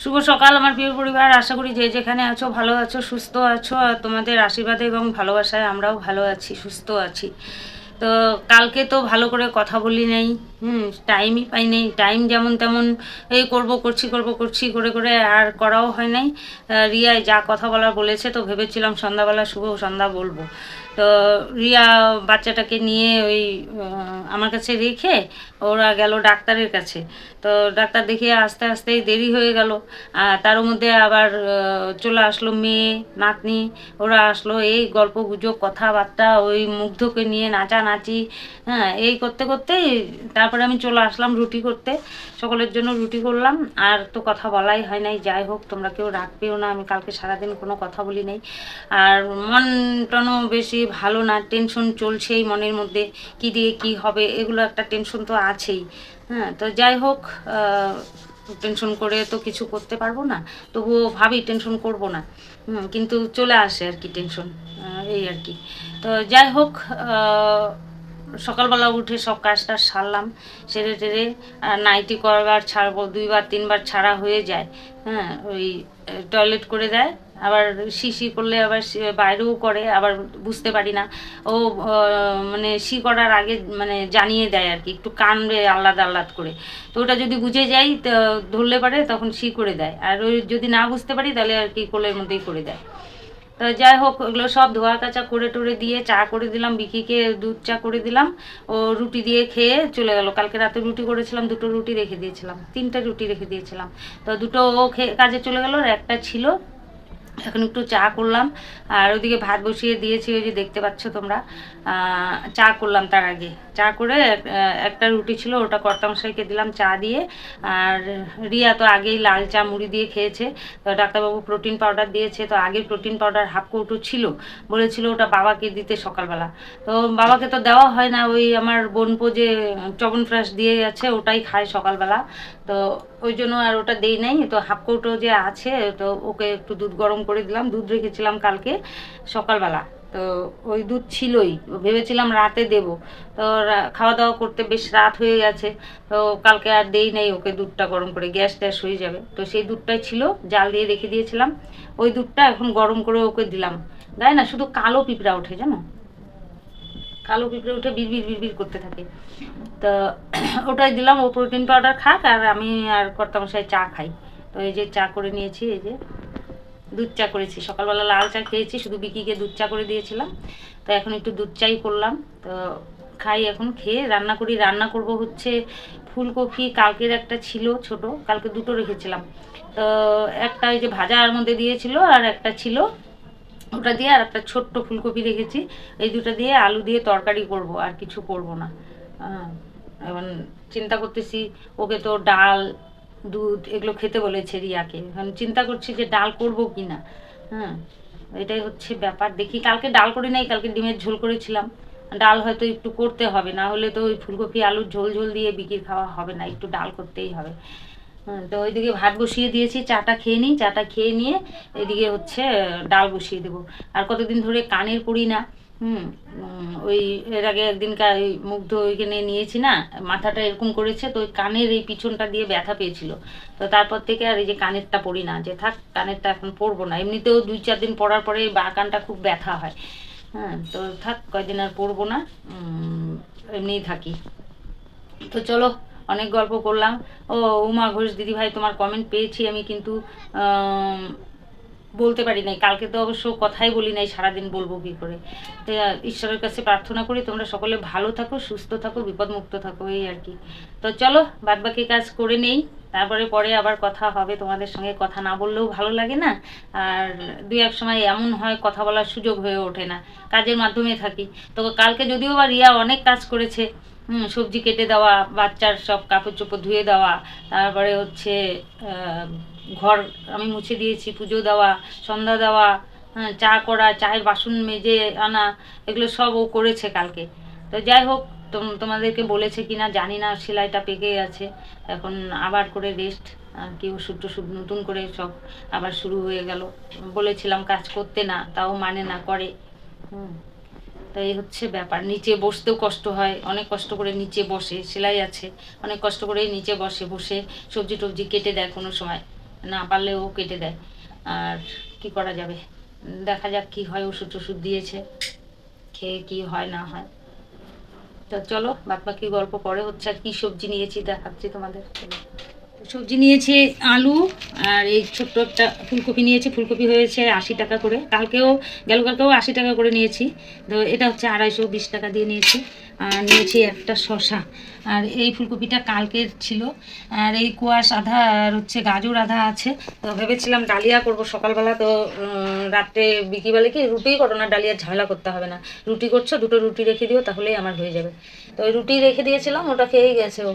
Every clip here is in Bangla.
শুভ সকাল আমার প্রিয় পরিবার। আশা করি যে যেখানে আছো, ভালো আছো, সুস্থ আছো, আর তোমাদের আশীর্বাদে এবং ভালোবাসায় আমরাও ভালো আছি, সুস্থ আছি। তো কালকে তো ভালো করে কথা বলি নাই, হুম টাইমই পাই নাই টাইম যেমন তেমন এই করব, করছি করব, করছি, করে করে আর করাও হয় নাই। রিয়ায় যা কথা বলার বলেছে, তো ভেবেছিলাম সন্ধ্যাবেলা শুভ সন্ধ্যা বলব। তো রিয়া বাচ্চাটাকে নিয়ে ওই আমার কাছে রেখে ওরা গেল ডাক্তারের কাছে। তো ডাক্তার দেখিয়ে আস্তে আস্তেই দেরি হয়ে গেল। আর তার মধ্যে আবার চলে আসলো মেয়ে, নাতনি। ওরা আসলো, এই গল্প গুজব, কথাবার্তা, ওই মুগ্ধকে নিয়ে নাচানাচি হ্যাঁ এই করতে করতেই তারপরে আমি চলে আসলাম রুটি করতে। সকলের জন্য রুটি করলাম। আর তো কথা বলাই হয় নাই, যাই হোক, তোমরা কেউ রাখবেও না, আমি কালকে সারাদিন কোনো কথা বলি নাই। আর মন টনও বেশি ভালো না টেনশন চলছেই মনের মধ্যে, কি দিয়ে কি হবে, এগুলো একটা টেনশন তো আছেই। হ্যাঁ তো যাই হোক টেনশন করে তো কিছু করতে পারব না, তবুও ভাবি টেনশন করব না। কিন্তু চলে আসে আর কি টেনশন এই আর কি। তো যাই হোক সকালবেলা উঠে সব কাজটা সারলাম, সেরে টেরে নাইটি করবার ছাড়বো, দুইবার, তিনবার ছাড়া হয়ে যায়। হ্যাঁ ওই টয়লেট করে দেয় আবার শিশি করলে আবার বাইরেও করে, আবার বুঝতে পারি না। ও মানে শি করার আগে মানে জানিয়ে দেয় আর কি, একটু কানবে আল্লাদ আল্লাদ করে। তো ওটা যদি বুঝে যাই তো ধরলে পারে, তখন শি করে দেয়। আর ওই যদি না বুঝতে পারি, তাহলে আর কি কোলের মধ্যেই করে দেয়। তো যাই হোক ওগুলো সব ধোয়া কাচা করে টরে দিয়ে চা করে দিলাম, বিকিকে দুধ চা করে দিলাম। ও রুটি দিয়ে খেয়ে চলে গেল। কালকে রাতে রুটি করেছিলাম, দুটো রুটি রেখে দিয়েছিলাম, তিনটা রুটি রেখে দিয়েছিলাম। তো দুটো ও খেয়ে কাজে চলে গেল আর একটা ছিল এখন একটু চা করলাম। আর ওদিকে ভাত বসিয়ে দিয়েছি, ওই যে দেখতে পাচ্ছ তোমরা। চা করলাম তার আগে। চা করে একটা রুটি ছিল, ওটা কর্তামশাইকে দিলাম চা দিয়ে। আর রিয়া তো আগেই লাল চা মুড়ি দিয়ে খেয়েছে। তো ডাক্তারবাবু প্রোটিন পাউডার দিয়েছে, তো আগে প্রোটিন পাউডার হাফ কৌটো ছিল। বলেছিল ওটা বাবাকে দিতে সকালবেলা। তো বাবাকে তো দেওয়া হয় না, ওই আমার বোনপো যে চবন ফ্রাশ দিয়ে গেছে ওটাই খায় সকালবেলা। তো ওই জন্য আর ওটা দেই নাই। তো হাফ কৌটো যে আছে, তো ওকে একটু দুধ গরম করে দিলাম। দুধ রেখেছিলাম কালকে সকালবেলা। তো ওই দুধ ছিলই, ভেবেছিলাম রাতে দেব। তো খাওয়া দাওয়া করতে বেশ রাত হয়ে গেছে, তো কালকে আর দেই নাই, ওকে দুধটা গরম করে, গ্যাস ট্যাস হয়ে যাবে। তো সেই দুধটাই ছিল, জাল দিয়ে রেখে দিয়েছিলাম। ওই দুধটা এখন গরম করে ওকে দিলাম। গায়ে না? শুধু কালো পিঁপড়া ওঠে, জানো? কালো পিঁপড়ে উঠে বিড়বিড় বিড়বিড় করতে থাকে। তো ওটাই দিলাম, ও প্রোটিন পাউডার খাক, আর আমি আর কর্তামশাই চা খাই। তো এই যে চা করে নিয়েছি, এই যে দুধ চা করেছি। সকালবেলা লাল চা খেয়েছি শুধু বিকিকে দুধ চা করে দিয়েছিলাম। তো এখন একটু দুধ চাই করলাম। তো খাই এখন খেয়ে রান্না করি। রান্না করব হচ্ছে ফুলকপি কালকের একটা ছিল ছোট কালকে দুটো রেখেছিলাম। তো একটা ওই যে ভাজার মধ্যে দিয়েছিল আর একটা ছিল ওটা দিয়ে আর একটা ছোট্ট ফুলকপি রেখেছি। এই দুটো দিয়ে আলু দিয়ে তরকারি করব আর কিছু করব না। হ্যাঁ, চিন্তা করতেছি ওকে তো ডাল দুধ এগুলো খেতে বলেছে রিয়াকে। এখন চিন্তা করছি যে ডাল করব কি না। হ্যাঁ এটাই হচ্ছে ব্যাপার। দেখি কালকে ডাল করি নাই কালকে ডিমের ঝোল করেছিলাম। ডাল হয়তো একটু করতে হবে না হলে তো ওই ফুলকপি আলুর ঝোল ঝোল দিয়ে বিকির খাওয়া হবে না একটু ডাল করতেই হবে। হ্যাঁ, তো ওইদিকে ভাত বসিয়ে দিয়েছি চাটা খেয়ে নিই চাটা খেয়ে নিয়ে এদিকে হচ্ছে ডাল বসিয়ে দেবো। আর কতদিন ধরে কানের পড়ি না হুম ওই এর আগে একদিনকার ওই মুগ্ধ ওইখানে নিয়েছি না, মাথাটা এরকম করেছে, তো ওই কানের এই পিছনটা দিয়ে ব্যথা পেয়েছিল। তো তারপর থেকে আর এই যে কানেরটা পড়ি না, যে থাক, কানেরটা এখন পরবো না। এমনিতেও দুই চার দিন পরার পরে বা কানটা খুব ব্যথা হয়। হ্যাঁ তো থাক, কয়দিন আর পরবো না এমনিই থাকি। তো চলো, অনেক গল্প করলাম। ও উমা ঘোষ, দিদিভাই, তোমার কমেন্ট পেয়েছি আমি কিন্তু বলতে পারি নাই। কালকে তো অবশ্য কথাই বলি নাই, সারাদিন বলব কি করে। তো ঈশ্বরের কাছে প্রার্থনা করি, তোমরা সকলে ভালো থাকো, সুস্থ থাকো, বিপদমুক্ত থাকো, এই আর কি। তো চলো, বাদবাকি কাজ করে নেই। তারপরে পরে আবার কথা হবে, তোমাদের সঙ্গে কথা না বললেও ভালো লাগে না। আর দুই এক সময় এমন হয়, কথা বলার সুযোগ হয়ে ওঠে না। কাজের মাধ্যমে থাকি। তো কালকে যদিও বা রিয়া অনেক কাজ করেছে সবজি কেটে দেওয়া, বাচ্চার সব কাপড় চোপড় ধুয়ে দেওয়া, তারপরে হচ্ছে ঘর আমি মুছে দিয়েছি পুজো দেওয়া সন্ধ্যা দেওয়া হ্যাঁ, চা করা চায়ের বাসন মেজে আনা এগুলো সব ও করেছে কালকে। তো যাই হোক তোম- তোমাদেরকে বলেছে কিনা জানি না সেলাইটা পেকে গেছে। এখন আবার করে রেস্ট আর কি ওষুধ টষুধ নতুন করে সব আবার শুরু হয়ে গেল। বলেছিলাম কাজ করতে না তাও মানে না করে। হুম তো এই হচ্ছে ব্যাপার। নিচে বসতেও কষ্ট হয় অনেক কষ্ট করে নিচে বসে সেলাই আছে অনেক কষ্ট করে নিচে বসে বসে সবজি টবজি কেটে দেয় কোনো সময়। না পারলে ও কেটে দেয়। আর কি করা যাবে? দেখা যাক কি হয় ওষুধ টষুধ দিয়েছে। খেয়ে কি হয়, না হয়। তো চলো বাদ বাকি গল্প পরে হচ্ছে আর কি সবজি নিয়েছি, দেখাচ্ছি তোমাদের। সবজি নিয়েছি আলু আর এই ছোট্ট একটা ফুলকপি নিয়েছি। ফুলকপি হয়েছে আশি টাকা করে। কালকেও গেল, কালকেও আশি টাকা করে নিয়েছি। তো এটা হচ্ছে আড়াইশো বিশ টাকা দিয়ে নিয়েছি। আর নিয়েছি একটা শশা আর এই ফুলকপিটা কালকের ছিল। আর এই কুয়াশ আধা আর হচ্ছে গাজর আধা আছে। তো ভেবেছিলাম ডালিয়া করব সকালবেলা। তো রাত্রে বিকিবেলা কি রুটি করো না, ডালিয়ার ঝামেলা করতে হবে না। রুটি করছ, দুটো রুটি রেখে দিও, তাহলেই আমার হয়ে যাবে। তো ওই রুটি রেখে দিয়েছিলাম, ওটা খেয়েই গেছে ও।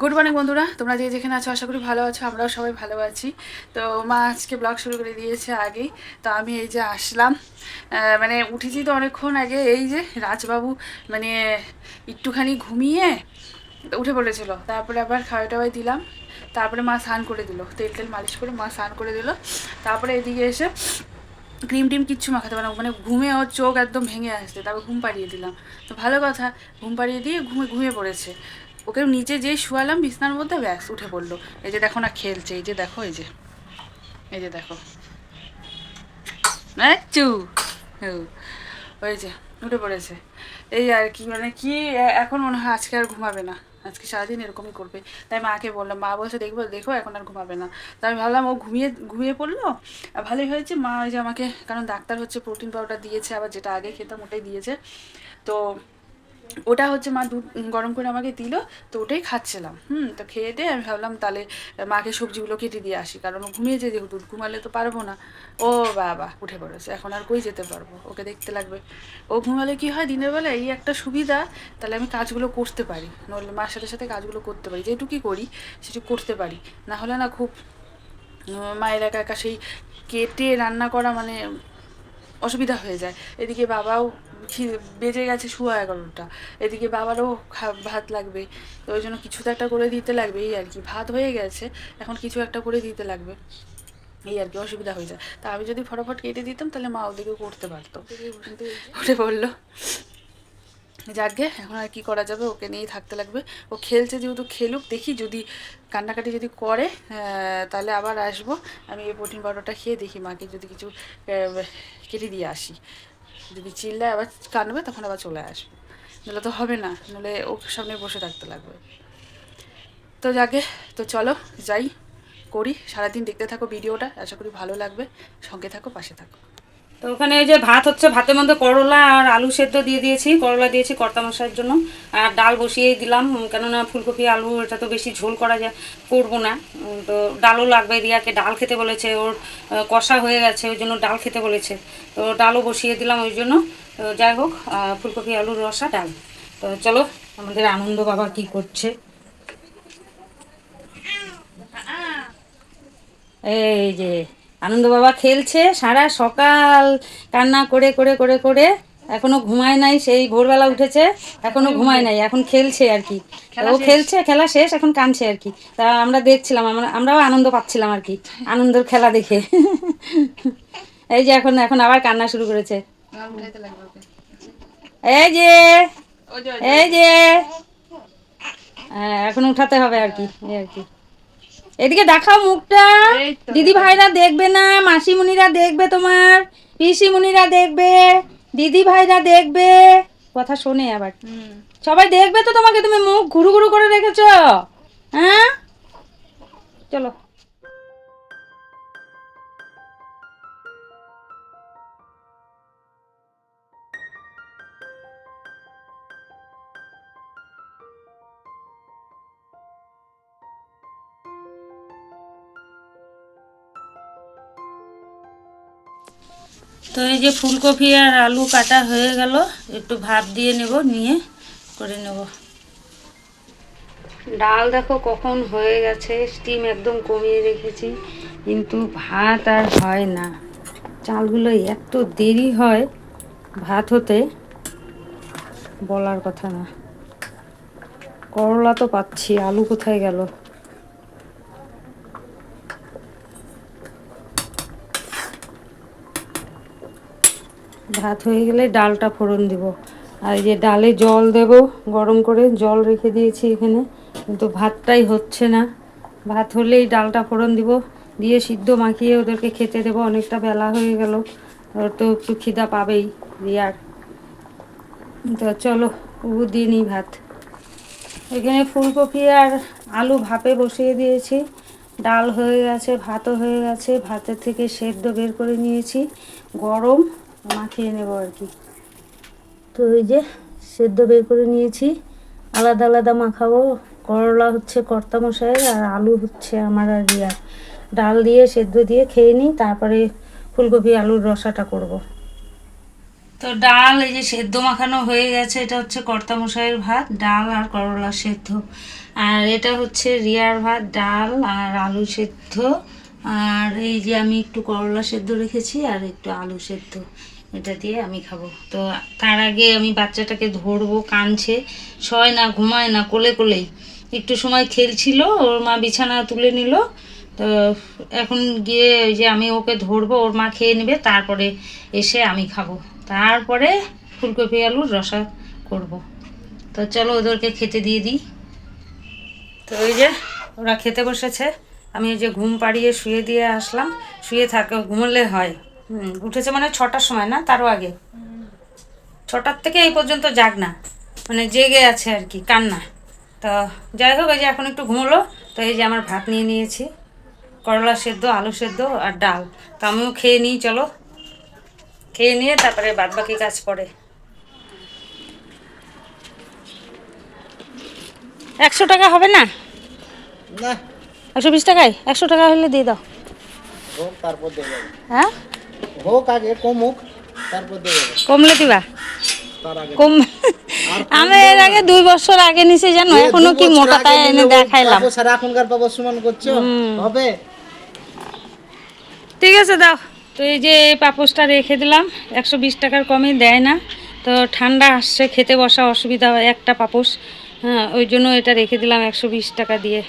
গুড মর্নিং বন্ধুরা। তোমরা যে যেখানে আছো, আশা করি ভালো আছো, আমরাও সবাই ভালো আছি। তো মা আজকে ব্লগ শুরু করে দিয়েছে আগেই। তো আমি এই যে আসলাম। মানে উঠেছি তো অনেকক্ষণ আগে, এই যে রাজবাবু মানে একটুখানি ঘুমিয়ে উঠে পড়েছিল। তারপরে আবার খাওয়াই টাওয়াই দিলাম। তারপরে মা স্নান করে দিল। তেল তেল মালিশ করে মা স্নান করে দিল। তারপরে এদিকে এসে ক্রিম টিম কিচ্ছু মাখাতে পারে না। মানে ঘুমে ওর চোখ একদম ভেঙে আসছে। তারপর ঘুম পাড়িয়ে দিলাম। তো ভালো কথা, ঘুম পাড়িয়ে দিয়ে ঘুমে, ঘুমিয়ে পড়েছে। ওকে নিচে যেই শুয়ালাম, বিছনার মধ্যে ব্যাস উঠে পড়ল। এই যে দেখো না খেলছে, এই যে দেখো, এই যে। এই যে দেখো। চু। ওই যে, উঠে পড়েছে। এই আর কি মানে কি এখন মনে হয় আজকে আর ঘুমাবে না। আজকে সারাদিন এরকমই করবে। তাই মাকে বললাম, মা বলছে, দেখব, দেখো, এখন আর ঘুমাবে না। তাই আমি ভাবলাম, ও ঘুমিয়ে ঘুমিয়ে পড়ল? আর ভালোই হয়েছে, মা ওই যে আমাকে, কারণ ডাক্তার হচ্ছে প্রোটিন পাউডার দিয়েছে, আবার যেটা আগে খেতাম ওটাই দিয়েছে। তো ওটা হচ্ছে মা দুধ গরম করে আমাকে দিল, তো ওটাই খাচ্ছিলাম। হুম, তো খেয়ে দিয়ে আমি ভাবলাম তাহলে মাকে সবজিগুলো কেটে দিয়ে আসি, কারণ ও ঘুমিয়েছে যেহেতু, ঘুমালে তো পারব না। ও বাবা, উঠে পড়েছে, এখন আর কই যেতে পারব, ওকে দেখতে লাগবে। ও ঘুমালে কি হয়, দিনের বেলা এই একটা সুবিধা, তাহলে আমি কাজগুলো করতে পারি, নইলে মার সাথে সাথে কাজগুলো করতে পারি, যেটুকুই করি সেটুকু করতে পারি, না হলে না খুব মায়ের একা একা সেই কেটে রান্না করা মানে অসুবিধা হয়ে যায়। এদিকে বাবাও বেজে গেছে শুয়া এগারোটা এদিকে বাবারও ভাত লাগবে। তো ওই জন্য কিছু তো একটা করে দিতে লাগবে, এই আর কি। ভাত হয়ে গেছে, এখন কিছু একটা করে দিতে লাগবে। এই আর কি, অসুবিধা হয়ে যায়। তা আমি যদি ফটাফট কেটে দিতাম, তাহলে মা ওদিকে করতে পারতো। উঠে পড়ল যাকে এখন আর কি করা যাবে? ওকে নিয়েই থাকতে লাগবে। ও খেলছে যেহেতু খেলুক, দেখি যদি কান্নাকাটি যদি করে তাহলে আবার আসব। আমি এই প্রোটিন পাউডারটা খেয়ে দেখি মাকে যদি কিছু কেটে দিয়ে আসি। যদি চিল্লায় আবার কানবে তখন আবার চলে আসবে। নাহলে তো হবে না, নাহলে ওর সামনে বসে থাকতে লাগবে। তো যাকে, তো চলো যাই, করি। সারাদিন দেখতে থাকো ভিডিওটা, আশা করি ভালো লাগবে। সঙ্গে থাকো, পাশে থাকো। তো ওখানে ওই যে ভাত হচ্ছে, ভাতের মধ্যে করলা আর আলু সেদ্ধ দিয়ে দিয়েছি। করলা দিয়েছি কর্তা মশাইয়ের জন্য। আর ডাল বসিয়েই দিলাম কেননা ফুলকপি, আলু, এটা তো বেশি ঝোল করা যায়, করব না। তো ডালও লাগবে, রিয়াকে ডাল খেতে বলেছে, ওর কষা হয়ে গেছে, ওই জন্য ডাল খেতে বলেছে। তো ডালও বসিয়ে দিলাম ওই জন্য। তো যাই হোক ফুলকপি আলুর রসা, ডাল। তো চলো, আমাদের আনন্দ বাবা কি করছে। এই যে আনন্দ বাবা খেলছে সারা সকাল কান্না করে করে করে করে। এখনও ঘুমায় নাই সেই ভোরবেলা উঠেছে এখনও ঘুমায় নাই এখন খেলছে আর কি। ও খেলছে খেলা শেষ এখন কাঁদছে আর কি। তা আমরা দেখছিলাম আমরা আমরাও আনন্দ পাচ্ছিলাম আর কি আনন্দের খেলা দেখে। এই যে এখন এখন আবার কান্না শুরু করেছে। এই যে। এই যে। হ্যাঁ এখন উঠাতে হবে আর কি এই আর কি। এদিকে দেখাও মুখটা। দিদি ভাইরা দেখবে না মাসিমণিরা দেখবে তোমার পিসিমণিরা দেখবে দিদি ভাইরা দেখবে। কথা শোনে আবার। সবাই দেখবে তো তোমাকে তুমি মুখ ঘুরু ঘুরু করে রেখেছ। হ্যাঁ? চলো। তো এই যে ফুলকপি আর আলু কাটা হয়ে গেল, একটু ভাত দিয়ে নেব, নিয়ে করে নেব। ডাল দেখো কখন হয়ে গেছে স্টিম একদম কমিয়ে রেখেছি, কিন্তু ভাত আর হয় না। চালগুলো এত দেরি হয় ভাত হতে, বলার কথা না। করলা তো পাচ্ছি, আলু কোথায় গেল? ভাত হয়ে গেলে ডালটা ফোড়ন দিব। আর এই যে ডালে জল দেব, গরম করে জল রেখে দিয়েছি এখানে। কিন্তু ভাতটাই হচ্ছে না। ভাত হলেই ডালটা ফোড়ন দিব। দিয়ে সিদ্ধ মাখিয়ে ওদেরকে খেতে দেবো, অনেকটা বেলা হয়ে গেল। ওর তো একটু খিদা পাবেই, রিয়ার। তো চলো, ও দিনই ভাত। এখানে ফুলকপি আর আলু ভাপে বসিয়ে দিয়েছি। ডাল হয়ে গেছে, ভাতও হয়ে গেছে। ভাতের থেকে সেদ্ধ বের করে নিয়েছি। গরম মাখিয়ে নেব আর কি। তো ওই যে সেদ্ধ বের করে নিয়েছি, আলাদা আলাদা মাখাবো করলা হচ্ছে কর্তামশাই আর আলু হচ্ছে আমার আর রিয়ার ডাল দিয়ে সেদ্ধ দিয়ে খেয়ে নিই, তারপরে ফুলকপি আলুর রসাটা করব। তো ডাল এই যে সেদ্ধ মাখানো হয়ে গেছে, এটা হচ্ছে কর্তা মশাইয়ের ভাত, ডাল আর করলা সেদ্ধ। আর এটা হচ্ছে রিয়ার ভাত, ডাল আর আলু সেদ্ধ। আর এই যে আমি একটু করলা সেদ্ধ রেখেছি আর একটু আলু সেদ্ধ। এটা দিয়ে আমি খাব। তো তার আগে আমি বাচ্চাটাকে ধরবো কাঁদছে শয় না, ঘুমায় না, কোলে কোলেই। একটু সময় খেলছিল, ওর মা বিছানা তুলে নিল। তো এখন গিয়ে ওই যে আমি ওকে ধরবো, ওর মা খেয়ে নেবে, তারপরে এসে আমি খাব। তারপরে ফুলকপি আলুর রসা করব। তো চলো ওদেরকে খেতে দিয়ে দিই। তো ওই যে ওরা খেতে বসেছে। আমি ওই যে ঘুম পাড়িয়ে শুয়ে দিয়ে আসলাম। শুয়ে থাক, ঘুমলে হয়। হুম উঠেছে মানে ছটার সময় না? তারও আগে। ছটার থেকে এই পর্যন্ত জাগ না। মানে জেগে আছে আর কি কান্না। তো যাই হোক এই যে এখন একটু ঘুমলো। তো এই যে আমার ভাত নিয়ে নিয়েছি। করলা সেদ্ধ আলু সেদ্ধ আর ডাল। তো আমিও খেয়ে নিই চলো। খেয়ে নিয়ে তারপরে বাদ বাকি কাজ পড়ে একশো টাকা হবে না? একশো বিশ টাকায়? একশো টাকা হলে দিয়ে দাও। হ্যাঁ? হোক আগে কমুক তারপর দিয়ে যাবে কমলে দিবা? কম আমি এর আগে দুই বছর আগে নিছি জানো? এ, এখনও কি মোটা তাই এনে দেখাইলাম। এখনকার পাপস সমান করছ? হবে? ঠিক আছে দাও। তো এই যে পাপোসটা রেখে দিলাম একশো বিশ টাকার কমে দেয় না। তো ঠান্ডা আসছে খেতে বসা অসুবিধা হয় একটা পাপোস হ্যাঁ ওই জন্য এটা রেখে দিলাম একশো বিশ টাকা দিয়ে।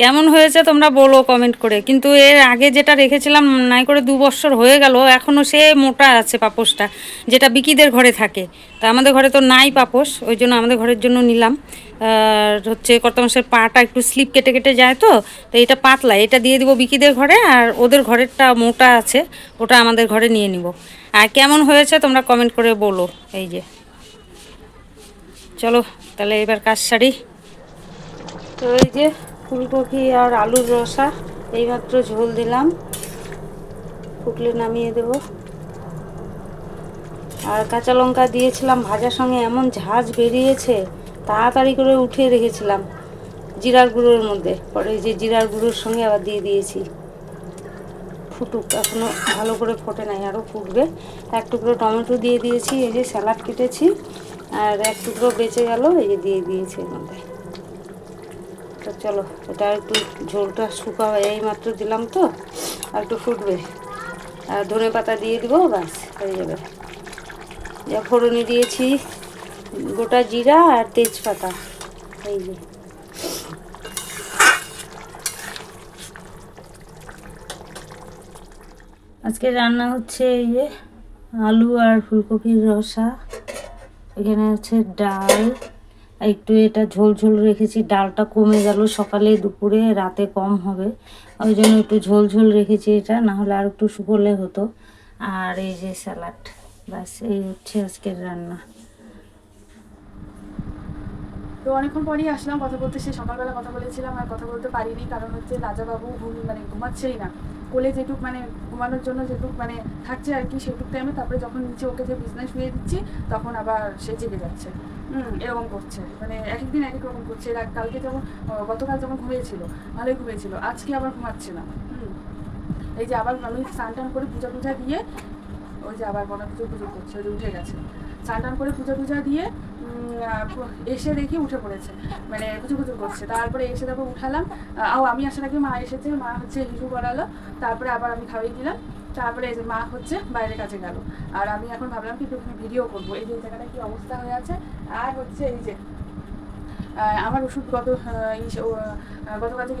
কেমন হয়েছে তোমরা বলো কমেন্ট করে। কিন্তু এর আগে যেটা রেখেছিলাম, নাই করে দু বছর হয়ে গেল এখনও সে মোটা আছে পাপোসটা যেটা বিকিদের ঘরে থাকে। তা আমাদের ঘরে তো নাই পাপোস ওই জন্য আমাদের ঘরের জন্য নিলাম। আর হচ্ছে কত মাসের পাটা একটু স্লিপ কেটে কেটে যায় তো তো এটা পাতলা, এটা দিয়ে দিব বিকিদের ঘরে, আর ওদের ঘরেরটা মোটা আছে, ওটা আমাদের ঘরে নিয়ে নিব। আর কেমন হয়েছে তোমরা কমেন্ট করে বলো, এই যে। চলো, তাহলে এবার কাজ সারি। তো এই যে ফুলকপি আর আলুর রসা, এইমাত্র ঝোল দিলাম। ফুটলে নামিয়ে দেব। আর কাঁচা লঙ্কা দিয়েছিলাম ভাজার সঙ্গে, এমন ঝাঁজ বেরিয়েছে, তাড়াতাড়ি করে উঠিয়ে রেখেছিলাম জিরার গুঁড়োর মধ্যে। পরে যে জিরার গুঁড়োর সঙ্গে আবার দিয়ে দিয়েছি। ফুটুক এখনও ভালো করে ফোটে নাই আরও ফুটবে। এক টুকরো টমেটো দিয়ে দিয়েছি, এই যে স্যালাড কেটেছি, আর এক টুকরো বেঁচে গেল, এই যে দিয়ে দিয়েছি এর মধ্যে। তো চলো, এটা একটু ঝোলটা শুকাবে, এই মাত্র দিলাম তো, আর একটু ফুটবে। আর ধনে পাতা দিয়ে দিব, ব্যাস, হয়ে যাবে। যা ফোড়নি দিয়েছি, গোটা জিরা আর তেজপাতা, এই যে। আজকে রান্না হচ্ছে এই যে আলু আর ফুলকপির রসা, এখানে আছে ডাল একটু এটা ঝোল ঝোল রেখেছি, ডালটা কমে গেল সকালে, দুপুরে, রাতে কম হবে। ওই জন্য একটু ঝোল ঝোল রেখেছি এটা, না হলে আর একটু শুকলে হতো। আর এই যে স্যালাড, ব্যাস, এই হচ্ছে আজকের রান্না। তো অনেকক্ষণ পরেই আসলাম, কথা বলতে সে সকালবেলা কথা বলেছিলাম আর কথা বলতে পারিনি, কারণ হচ্ছে রাজাবাবু ঘুম মানে ঘুমাচ্ছেই না। কোলে যেটুক মানে ঘুমানোর জন্য যেটুক মানে থাকছে আর কি সেটুক টাইমে তারপরে যখন নিচে ওকে যে বিজনেস শুয়ে দিচ্ছি, তখন আবার সে জেগে যাচ্ছে। হুম, এরকম করছে। মানে এক একদিন এক এক রকম করছে। এর কালকে যেমন গতকাল যেমন ঘুমিয়েছিল, ভালোই ঘুমিয়েছিল। আজকে আবার ঘুমাচ্ছে না। হুম, এই যে আবার আমি স্নান টান করে পূজা টুজা দিয়ে, ওই যে আবার মনে পুজো পুজো করছে, ওই যে উঠে গেছে। স্নান টান করে পূজা টুজা দিয়ে এসে দেখি উঠে পড়েছে। মানে কুচু কুচু করছে। তারপরে এসে দেখো উঠালাম। আও আমি আসার আগে মা এসেছে। মা হচ্ছে হিসু করালো তারপরে আবার আমি খাওয়াই দিলাম। তারপরে এই যে মা হচ্ছে বাইরের কাছে গেল। আর আমি এখন ভাবলাম কি একটু ভিডিও করব। এই যে জায়গাটা কি অবস্থা হয়ে আছে? আর হচ্ছে এই যে আমার ওষুধ গত সে- ও,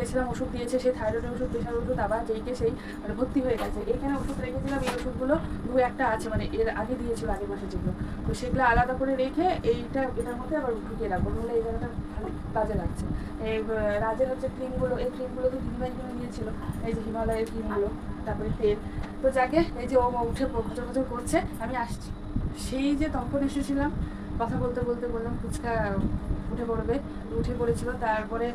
গেছিলাম ওষুধ দিয়েছে সেই থাইরয়েডের ওষুধ প্রেশার ওষুধ আবার যেইকে সেই মানে ভর্তি হয়ে গেছে। এখানে ওষুধ রেখেছিলাম এই ওষুধগুলো দু একটা আছে মানে এর আগে দিয়েছিল আগের মাসে যেগুলো তো সেগুলো আলাদা করে রেখে এইটা এটার মধ্যে আবার ঢুকিয়ে রাখব নাহলে এই জায়গাটা ভালো কাজে লাগছে। এই রাজের হচ্ছে ক্রিমগুলো এই ক্রিমগুলো তো দিদিভাই নিয়েছিল এই যে হিমালয়ের ক্রিমগুলো তারপরে তেল। তো যাকে এই যে ও উঠে খচর খচর করছে আমি আসছি। সেই যে তখন এসেছিলাম কথা বলতে বলতে বললাম ফুচকা উঠে পড়বে। উঠে পড়েছিল, তারপরে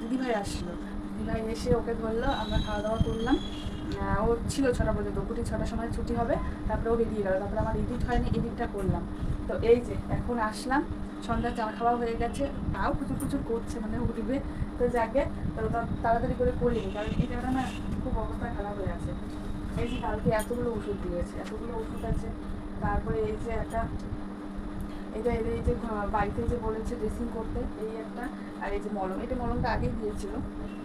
দিদিভাই আসছিল। দিদিভাই এসে ওকে ধরলো, আমরা খাওয়া দাওয়া করলাম ও ছিল ছটা পর্যন্ত কুটি ছটার সময় ছুটি হবে, তারপরে ও বেরিয়ে গেল। তারপরে আমার এডিট হয়নি এডিটটা করলাম। তো এই যে, এখন আসলাম, সন্ধ্যা চা খাওয়া হয়ে গেছে। তাও প্রচুর প্রচুর করছে মানে উঠবে। তো যাকে, তো তাড়াতাড়ি করে করিনি কারণ এই জায়গাটা না খুব অবস্থা খারাপ হয়ে আছে। এই যে কালকে এতগুলো ওষুধ দিয়েছে, এতগুলো ওষুধ আছে। তারপরে এই যে একটা এটা এটা এই যে বাড়িতে যে বলেছে ড্রেসিং করতে, এই একটা, আর এই যে মলম, এটা মলমটা আগেই দিয়েছিল।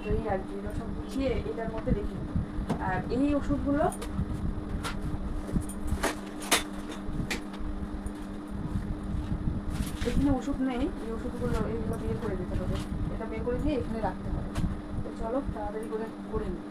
তো এই আর কি এটা সব গুছিয়ে এটার মধ্যে রেখে। আর এই ওষুধগুলো এখানে ওষুধ নেই, এই ওষুধগুলো এইগুলো বের করে দিতে হবে। এটা বের করে দিয়ে এখানে রাখতে হবে। তো চলো, তাড়াতাড়ি করে করে নিই।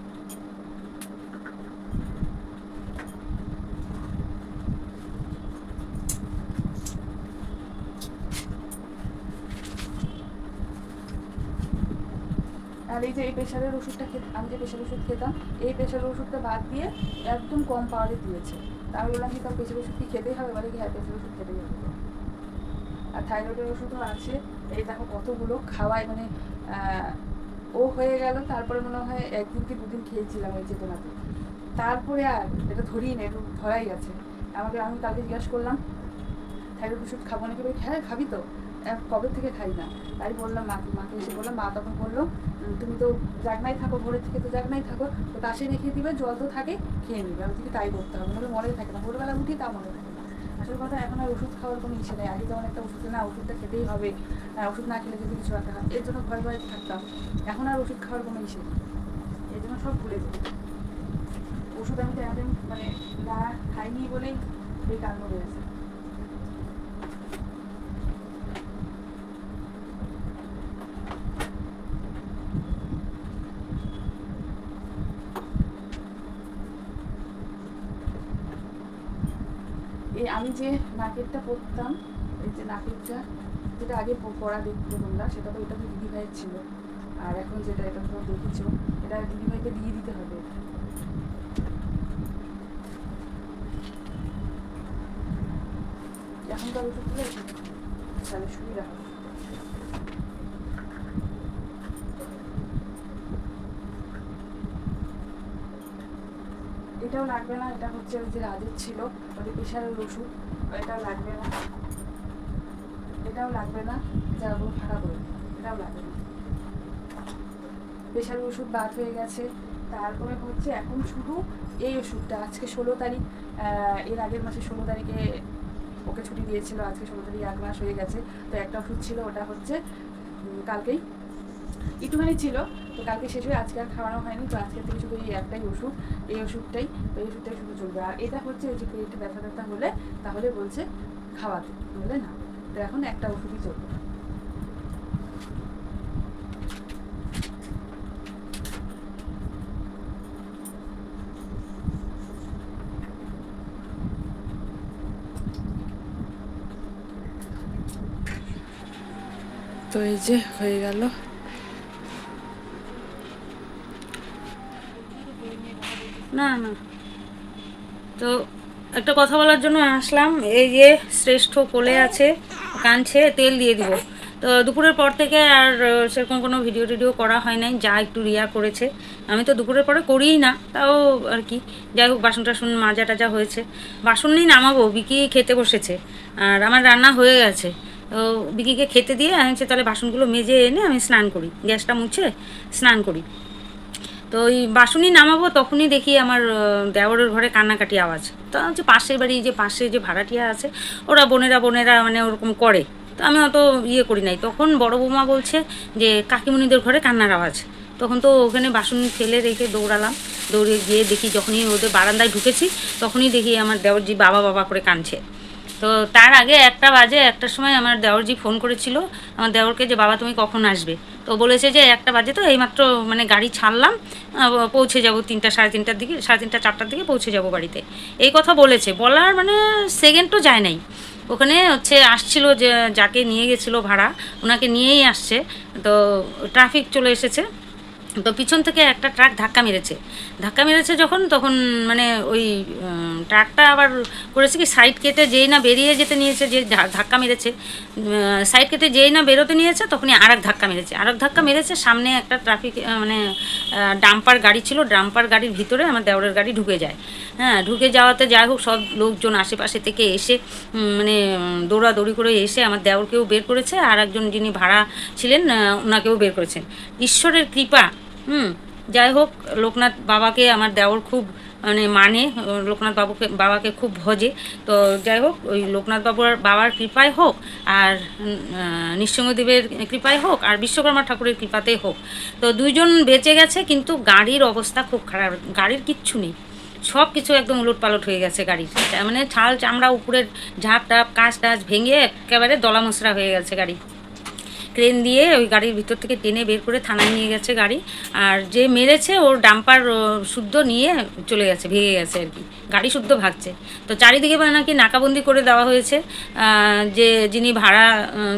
আর এই যে এই প্রেশারের ওষুধটা খেতে, আমি যে প্রেশার ওষুধ খেতাম, এই প্রেশার ওষুধটা বাদ দিয়ে একদম কম পাওয়ারে দিয়েছে। তা আমি বললাম কি তার প্রেশার ওষুধ কি খেতেই হবে? বলে কি হ্যাঁ প্রেশার ওষুধ খেতেই হবে। আর থাইরয়েডের ওষুধও আছে। এই দেখো কতগুলো খাওয়ায় মানে ও হয়ে গেল, তারপরে মনে হয় একদিন কি দুদিন খেয়েছিলাম ওই চেতনাতে। তারপরে আর, এটা ধরিয়ে নেই একটু ধরাই গেছে। আমাকে, আমি কালকে জিজ্ঞাসা করলাম থাইরয়েড ওষুধ খাব নাকি? হ্যাঁ খাবি তো। কবে থেকে খাই না? তাই বললাম মাকে মাকে এসে বললাম, মা তখন বলল তুমি তো জাগনাই থাকো, ভোরের থেকে তো জাগনাই থাকো, তো পাশে রেখে দিবে, জল তো থাকে, খেয়ে নিবে। আমি থেকে তাই করতে হবে, নাহলে মনে থাকে না। ভোরবেলা উঠি, তা মনে থাকে না। আসল কথা, এখন আর ওষুধ খাওয়ার কোনো ইচ্ছে নেই। আগে যেমন একটা ওষুধ না, ওষুধটা খেতেই হবে। ওষুধ না খেলে যদি কিছু একটা হয়, এর জন্য ভয় ভয়ে থাকতাম। এখন আর ওষুধ খাওয়ার কোনো ইচ্ছে নেই। এর জন্য সব ভুলে যাই। ওষুধ আমি তো মানে না খাইনি বলেই এই কাণ্ড হয়েছে এই আমি যে নাকেরটা পরতাম, এই যে নাকেরটা, যেটা আগে প- পরা দেখতে তোমরা, সেটা তো ওটা তো দিদি ভাইয়ের ছিল। আর এখন যেটা, এটা তো দেখেছ, এটা দিদি ভাইকে দিয়ে দিতে হবে। এখনকার ওষুধগুলো তাহলে সুবিধা হবে এটাও লাগবে না, এটা হচ্ছে ওই যে রাজের ছিল। ওই প্রেশারের ওষুধ এটাও লাগবে না। এটাও লাগবে না, যা ওগুলো ফাঁকা করে। এটাও লাগবে না। প্রেশারের ওষুধ বাদ হয়ে গেছে। তারপরে হচ্ছে এখন শুধু এই ওষুধটা। আজকে ষোলো তারিখ এর আগের মাসে ষোলো তারিখে ওকে ছুটি দিয়েছিল। আজকে ষোলো তারিখ এক মাস হয়ে গেছে। তো একটা ওষুধ ছিল, ওটা হচ্ছে কালকেই। একটুখানি ছিল তো কালকে শেষ হয়ে আজকে আর খাওয়ানো হয়নি, তো আজকে থেকে শুধু এই একটাই ওষুধ, এই ওষুধটাই এই ওষুধটাই শুধু চলবে। আর এটা হচ্ছে ওই যে পেট ব্যথা ব্যথা হলে তাহলে বলছে খাওয়াতে বলে না? তো এখন একটা ওষুধই চলবে। তো এই যে হয়ে গেল। না না। তো একটা কথা বলার জন্য আসলাম। এই যে শ্রেষ্ঠ কোলে আছে, কাঁদছে, তেল দিয়ে দিব। তো দুপুরের পর থেকে আর সেরকম কোনো ভিডিও টিডিও করা হয় নাই, যা একটু রিয়া করেছে। আমি তো দুপুরের পরে করিই না, তাও আর কি। যাই হোক, বাসন টাসন মাজা টাজা হয়েছে। বাসন নিয়ে নামাবো, বিকি খেতে বসেছে। আর আমার রান্না হয়ে গেছে। তো বিকিকে খেতে দিয়ে আমি তাহলে বাসনগুলো মেজে এনে আমি স্নান করি। গ্যাসটা মুছে স্নান করি। তো ওই বাসনই নামাবো তখনই দেখি আমার আহ, দেওরের ঘরে কান্নাকাটি আওয়াজ। তো হচ্ছে পাশের বাড়ি যে পাশে যে ভাড়াটিয়া আছে ওরা বোনেরা বোনেরা মানে ওরকম করে। তো আমি অত ইয়ে করি নাই। তখন বড় বৌমা বলছে যে কাকিমণিদের ঘরে কান্নার আওয়াজ। তখন তো ওখানে বাসন ফেলে রেখে দৌড়ালাম। দৌড়ে গিয়ে দেখি যখনই ওদের বারান্দায় ঢুকেছি তখনই দেখি আমার দেওরজি বাবা বাবা করে কাঁদছে। তো তার আগে একটা বাজে একটার সময় আমার দেওরজি ফোন করেছিল আমার দেওরকে যে বাবা তুমি কখন আসবে? তো বলেছে যে একটা বাজে তো, এইমাত্র মানে গাড়ি ছাড়লাম পৌঁছে যাব তিনটা, সাড়ে তিনটার দিকে, সাড়ে তিনটা, চারটার দিকে পৌঁছে যাব বাড়িতে। এই কথা বলেছে। বলার মানে সেকেন্ড তো যায় নাই। ওখানে হচ্ছে আসছিল যে, যাকে নিয়ে গেছিল ভাড়া, ওনাকে নিয়েই আসছে। তো ট্রাফিক চলে এসেছে। তো পিছন থেকে একটা ট্রাক ধাক্কা মেরেছে। ধাক্কা মেরেছে যখন, তখন মানে ওই ট্রাকটা আবার করেছে কি সাইড কেটে যেই না বেরিয়ে যেতে নিয়েছে, যে ধাক্কা মেরেছে সাইড কেটে যেই না বেরোতে নিয়েছে, তখনই আর এক ধাক্কা মেরেছে। আর এক ধাক্কা মেরেছে, সামনে একটা ট্রাফিক মানে ডাম্পার গাড়ি ছিল ডাম্পার গাড়ির ভিতরে আমার দেওরের গাড়ি ঢুকে যায়। হ্যাঁ ঢুকে যাওয়াতে যাই হোক, সব লোকজন আশেপাশে থেকে এসে মানে দৌড়াদৌড়ি করে এসে আমার দেওরকেও বের করেছে আর একজন যিনি ভাড়া ছিলেন ওনাকেও বের করেছেন। ঈশ্বরের কৃপা হুম, যাই হোক, লোকনাথ বাবাকে আমার দেওর খুব মানে মানে লোকনাথ বাবুকে, বাবাকে খুব ভজে। তো যাই হোক, ওই লোকনাথ বাবুর বাবার কৃপায় হোক, আর নৃসিংহদেবের কৃপায় হোক, আর বিশ্বকর্মা ঠাকুরের কৃপাতেই হোক। তো দুইজন বেঁচে গেছে, কিন্তু গাড়ির অবস্থা খুব খারাপ। গাড়ির কিচ্ছু নেই। সব কিছু একদম উলট পালট হয়ে গেছে গাড়ির। মানে ছাল চামড়া, উপরের ঝাঁপ টাপ কাঁচ টাচ ভেঙে একেবারে দলা মশরা হয়ে গেছে গাড়ি। ক্রেন দিয়ে ওই গাড়ির ভিতর থেকে টেনে বের করে থানায় নিয়ে গেছে গাড়ি। আর যে মেরেছে, ওর ডাম্পার শুদ্ধ নিয়ে চলে গেছে, ভেঙে গেছে আর কি। গাড়ি শুদ্ধ ভাগছে। তো চারিদিকে নাকি নাকাবন্দি করে দেওয়া হয়েছে। যে যিনি ভাড়া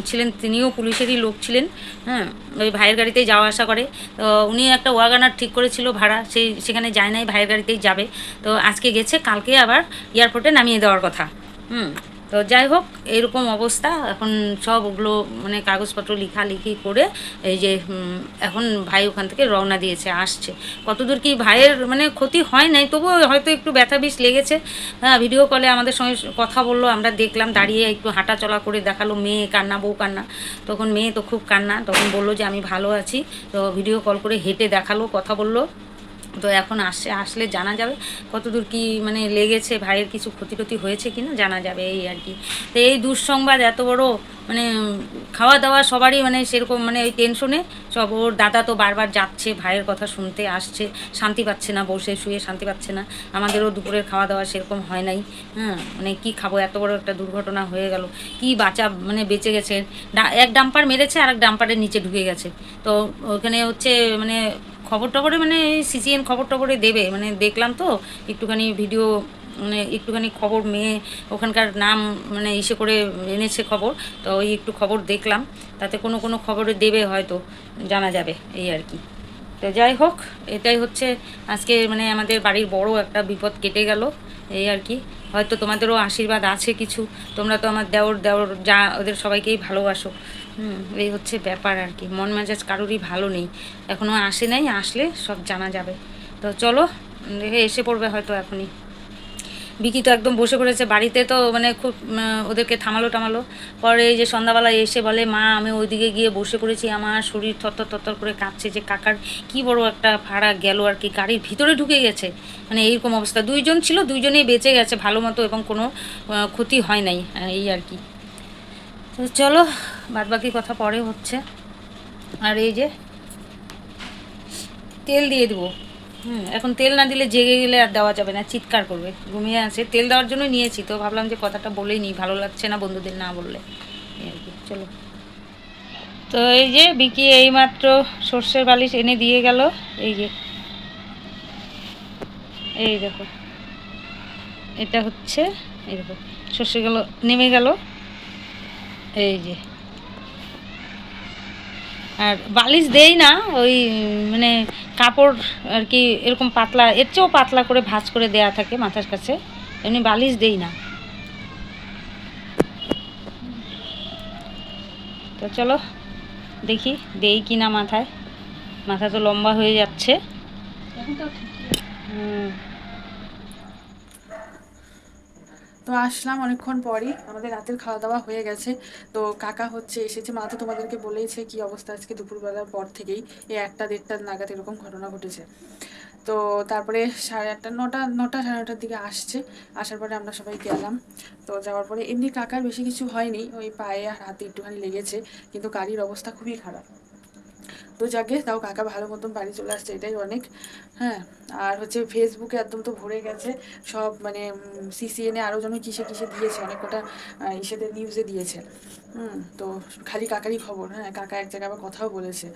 ছিলেন তিনিও পুলিশেরই লোক ছিলেন হ্যাঁ ওই ভাইয়ের গাড়িতেই যাওয়া আসা করে। তো উনি একটা ওয়াগানার ঠিক করেছিল ভাড়া, সেই, সেখানে যায় নাই, ভাইয়ের গাড়িতেই যাবে। তো আজকে গেছে, কালকে আবার এয়ারপোর্টে নামিয়ে দেওয়ার কথা। হুম। তো যাই হোক, এরকম অবস্থা। এখন সব ওগুলো মানে কাগজপত্র লেখালেখি করে এই যে এখন ভাই ওখান থেকে রওনা দিয়েছে, আসছে। কতদূর কি ভাইয়ের মানে ক্ষতি হয় নাই? তবুও হয়তো একটু ব্যথা বিষ লেগেছে। হ্যাঁ ভিডিও কলে আমাদের সঙ্গে কথা বলল, আমরা দেখলাম, দাঁড়িয়ে একটু হাঁটা চলা করে দেখাল, মেয়ে কান্না, বউ কান্না। তখন মেয়ে তো খুব কান্না, তখন বলল যে, আমি ভালো আছি। তো ভিডিও কল করে হেঁটে দেখাল, কথা বলল। তো এখন আসছে আসলে জানা যাবে কতদূর কি মানে লেগেছে, ভাইয়ের কিছু ক্ষতি টতি হয়েছে কি না জানা যাবে এই আর কি। তো এই দুঃসংবাদ এত বড় মানে খাওয়া দাওয়া সবারই মানে সেরকম মানে ওই টেনশনে সব, ওর দাদা তো বারবার যাচ্ছে, ভাইয়ের কথা শুনতে আসছে, শান্তি পাচ্ছে না, বসে শুয়ে শান্তি পাচ্ছে না, আমাদেরও দুপুরের খাওয়া দাওয়া সেরকম হয় নাই হ্যাঁ মানে কি খাব, এত বড় একটা দুর্ঘটনা হয়ে গেল, কি বাঁচা মানে বেঁচে গেছে এক ডাম্পার মেরেছে আর এক ডাম্পারের নিচে ঢুকে গেছে, তো ওখানে হচ্ছে মানে খবর টবরে মানে সিসিএন খবর টবরে দেবে মানে দেখলাম তো, একটুখানি ভিডিও মানে একটুখানি খবর মেয়ে ওখানকার নাম মানে ইসে করে এনেছে খবর, তো ওই একটু খবর দেখলাম, তাতে কোনো কোনো খবরে দেবে হয়তো, জানা যাবে, এই আর কি। তো যাই হোক, এটাই হচ্ছে, আজকে মানে আমাদের বাড়ির বড় একটা বিপদ কেটে গেল, এই আর কি। হয়তো তোমাদেরও আশীর্বাদ আছে কিছু, তোমরা তো আমার দেওর দেওর যা, ওদের সবাইকেই ভালোবাসো। হুম, এই হচ্ছে ব্যাপার আর কি। মন মেজাজ কারোরই ভালো নেই। এখনও আসে নাই, আসলে সব জানা যাবে। তো চলো এসে পড়বে হয়তো এখনই। বিকি তো একদম বসে পড়েছে, বাড়িতে তো মানে খুব ওদেরকে থামালো টামালো। পরে এই যে সন্ধ্যাবেলা এসে বলে, মা, আমি ওইদিকে গিয়ে বসে পড়েছি, আমার শরীর থরথর থরথর করে কাঁপছে যে কাকার কি বড় একটা ভাড়া গেল আর কি, গাড়ির ভিতরে ঢুকে গেছে। মানে এইরকম অবস্থা। দুইজন ছিল, দুইজনেই বেঁচে গেছে ভালো মতো এবং কোনো ক্ষতি হয় নাই, এই আর কি। তো চলো বাদ বাকি কথা পরে হচ্ছে। আর এই যে তেল দিয়ে দেবো। হুম, এখন তেল না দিলে জেগে গেলে আর দেওয়া যাবে না, চিৎকার করবে। ঘুমিয়ে আছে। তেল দেওয়ার জন্য নিয়েছি তো, ভাবলাম যে কথাটা বলেই নিই, ভালো লাগছে না বন্ধুদের না বললে। চলো। তো এই যে বিকি এইমাত্র সর্ষের বালিশ এনে দিয়ে গেল। এই যে, এই দেখো। এটা হচ্ছে, এই দেখো সর্ষেগুলো নেমে গেল। এই যে। আর বালিশ দেই না ওই মানে কাপড় আর কি এরকম পাতলা এর চেয়েও পাতলা করে ভাঁজ করে দেয়া থাকে মাথার কাছে এমনি বালিশ দেই না। তো চলো দেখি দেই কি না মাথায়। মাথা তো লম্বা হয়ে যাচ্ছে। হুম। তো আসলাম অনেকক্ষণ পরই। আমাদের রাতের খাওয়া দাওয়া হয়ে গেছে। তো কাকা হচ্ছে এসেছে। মা তো তোমাদেরকে বলেইছে কি অবস্থা আজকে দুপুরবেলার পর থেকেই। এই একটা দেড়টা নাগাদ এরকম ঘটনা ঘটেছে। তো তারপরে সাড়ে আটটা, নটা নটা, সাড়ে নটার দিকে আসছে। আসার পরে আমরা সবাই গেলাম। তো যাওয়ার পরে এমনি কাকার বেশি কিছু হয়নি। ওই পায়ে আর হাতে একটুখানি লেগেছে। কিন্তু গাড়ির অবস্থা খুবই খারাপ। তো যাকে, তাও কাকা ভালো মতন বাড়ি চলে আসছে, এটাই অনেক। হ্যাঁ আর হচ্ছে ফেসবুকে একদম তো ভরে গেছে, সব মানে সিসিএনে আরও যেন কিসে কিসে দিয়েছে, অনেক কটা ইসেতে নিউজে দিয়েছে। হুম, তো খালি কাকারই খবর হ্যাঁ কাকা এক জায়গায় আবার কথাও বলেছে।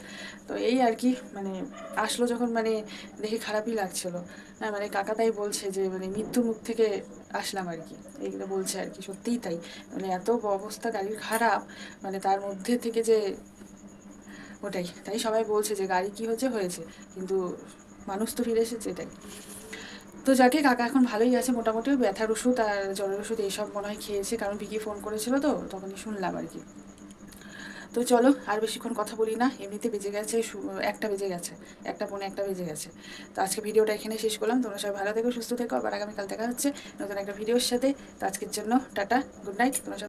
তো এই আর কি মানে আসলো যখন মানে দেখে খারাপই লাগছিল। হ্যাঁ মানে কাকা তাই বলছে যে মানে মৃত্যুর মুখ থেকে আসলাম আর কি। এইগুলো বলছে আর কি, সত্যিই তাই। মানে এত অবস্থা, গাড়ির খারাপ মানে তার মধ্যে থেকে যে ওটাই, তাই সবাই বলছে যে গাড়ি কি হয়েছে হয়েছে। কিন্তু মানুষ তো ফিরে এসেছে, এটাই। তো যাকে কাকা এখন ভালোই আছে মোটামুটি, ব্যথার ওষুধ আর জ্বরের ওষুধ এইসব মনে হয় খেয়েছে, কারণ বিকি ফোন করেছিল তো, তখনই শুনলাম আর কি। তো চলো, আর বেশিক্ষণ কথা বলি না, এমনিতে বেজে গেছে একটা বেজে গেছে, একটা পৌনে একটা বেজে গেছে। তো আজকে ভিডিওটা এখানে শেষ করলাম, তোমরা সবাই ভালো থেকো, সুস্থ থেকো, আবার আগামীকাল দেখা হচ্ছে নতুন একটা ভিডিওর সাথে। তো আজকের জন্য টাটা, গুড নাইট, তোমরা